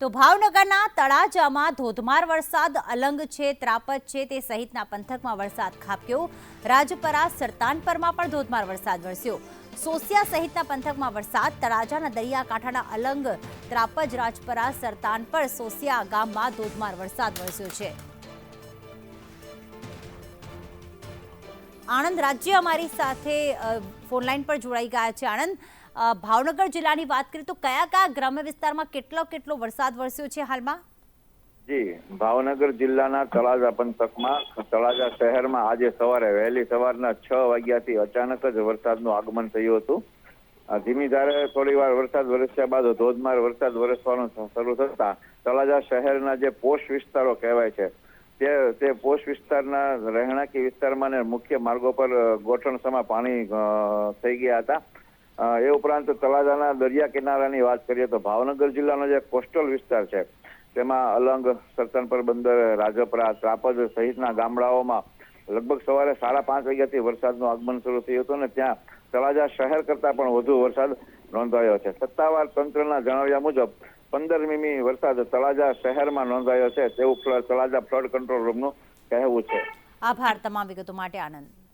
તો ભાવનગરના તળાજામાં ધોધમાર વરસાદ, અલંગ છે ત્રાપજ છે તે સહિતના પંથકમાં વરસાદ ખાબક્યો. રાજપરા, સરતાનપરમાં પણ ધોધમાર વરસાદ વરસ્યો. સોસિયા સહિતના પંથકમાં વરસાદ, તળાજાના દરિયાકાંઠાના અલંગ ત્રાપજ રાજપરા સરતાનપર સોસિયા ગામમાં ધોધમાર વરસાદ વરસ્યો છે. આણંદ રાજ્ય અમારી સાથે ફોનલાઈન પર જોડાઈ ગયા છે. આણંદ ભાવનગર જિલ્લાની વાત કરીએ તો કયા કયા ગ્રામ્ય વિસ્તારમાં કેટલો કેટલો વરસાદ વરસ્યો છે હાલમાં? જી, ભાવનગર જિલ્લાના તળાજા પંથકમાં, તળાજા શહેરમાં આજે સવારે, વહેલી સવારના છ વાગ્યાથી અચાનક જ વરસાદનું આગમન થયું હતું. ધીમી ધારે થોડી વાર વરસાદ વરસ્યા બાદ ધોધમાર વરસાદ વરસવાનું શરૂ થતા તળાજા શહેરના જે પોષ વિસ્તારો કહેવાય છે, તે તે પોષ વિસ્તારના રહેણાંકી વિસ્તારમાં ને મુખ્ય માર્ગો પર ગોઠણસમાં પાણી થઈ ગયા હતા. એ ઉપરાંત તળાજાના દરિયા કિનારાની વાત કરીએ તો ભાવનગર જિલ્લાનો જે કોસ્ટલ વિસ્તાર છે, તેમાં અલંગ સરતનપર બંદર રાજપરા ત્રાપજ સહિતના ગામડાઓમાં લગભગ સવારે સાડા પાંચ વાગ્યાથી વરસાદનું આગમન શરૂ થયું હતું અને ત્યાં તળાજા શહેર કરતા પણ વધુ વરસાદ નોંધાયો છે. સત્તાવાર તંત્રના જણાવ્યા મુજબ, પંદર મીમી વરસાદ તળાજા શહેરમાં નોંધાયો છે, તેવું તળાજા ફ્લડ કંટ્રોલ રૂમનું કહેવું છે. આભાર, તમામ વિગતો માટે આનંદ.